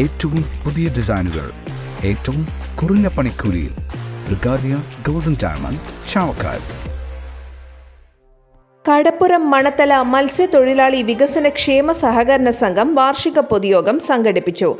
ഏറ്റവും പുതിയ ഡിസൈനുകൾ ഏറ്റവും കുറഞ്ഞ പണിക്കൂലിയിൽ ബ്രിഗാദിയ ഗോൾഡൻ ഡയമണ്ട് ചാവക്കാട്. കടപ്പുറം മണത്തല മത്സ്യത്തൊഴിലാളി വികസന ക്ഷേമ സഹകരണ സംഘം വാർഷിക പൊതുയോഗം സംഘടിപ്പിച്ചു.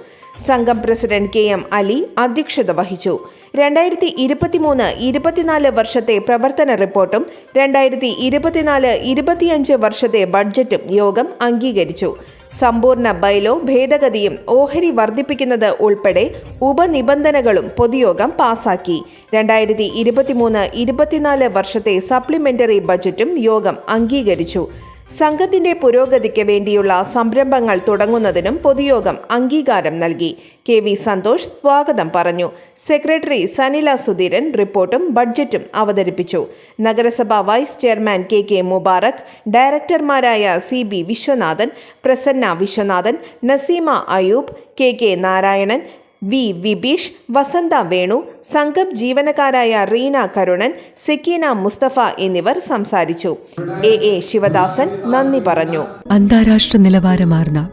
സംഘം പ്രസിഡന്റ് കെ എം അലി അധ്യക്ഷത വഹിച്ചു. രണ്ടായിരത്തി ഇരുപത്തിമൂന്ന് ഇരുപത്തിനാല് വർഷത്തെ പ്രവർത്തന റിപ്പോർട്ടും രണ്ടായിരത്തി ഇരുപത്തിനാല് ഇരുപത്തിയഞ്ച് വർഷത്തെ ബഡ്ജറ്റും യോഗം അംഗീകരിച്ചു. സമ്പൂർണ ബൈലോ ഭേദഗതിയും ഓഹരി വർദ്ധിപ്പിക്കുന്നത് ഉൾപ്പെടെ ഉപനിബന്ധനകളും പൊതുയോഗം പാസാക്കി. രണ്ടായിരത്തി ഇരുപത്തിമൂന്ന് ഇരുപത്തിനാല് വർഷത്തെ സപ്ലിമെന്ററി ബജറ്റും യോഗം അംഗീകരിച്ചു. സംഘത്തിന്റെ പുരോഗതിക്ക് വേണ്ടിയുള്ള സംരംഭങ്ങൾ തുടങ്ങുന്നതിനും പൊതുയോഗം അംഗീകാരം നൽകി. കെ വി സന്തോഷ് സ്വാഗതം പറഞ്ഞു. സെക്രട്ടറി സനില സുധീരൻ റിപ്പോർട്ടും ബഡ്ജറ്റും അവതരിപ്പിച്ചു. നഗരസഭാ vice chairman K K Mubarak ഡയറക്ടർമാരായ C B Viswanathan Prasanna Viswanathan Naseema Ayoob K K Narayanan V Vibeesh Vasantha Venu സംഘം ജീവനക്കാരായ റീന കരുണൻ സെക്കീന മുസ്തഫ എന്നിവർ സംസാരിച്ചു. എ എ ശിവദാസൻ നന്ദി പറഞ്ഞു. അന്താരാഷ്ട്ര നിലവാരമാർന്ന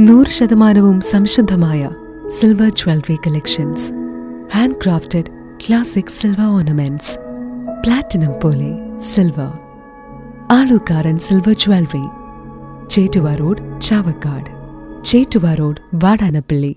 നൂറ് ശതമാനവും സംശുദ്ധമായ silver jewellery collections. Hand crafted classic silver ornaments. Platinum പോലെ silver. Alukkaran silver jewellery. Chettuva road Chavakkad. Chettuva road Vadanappally.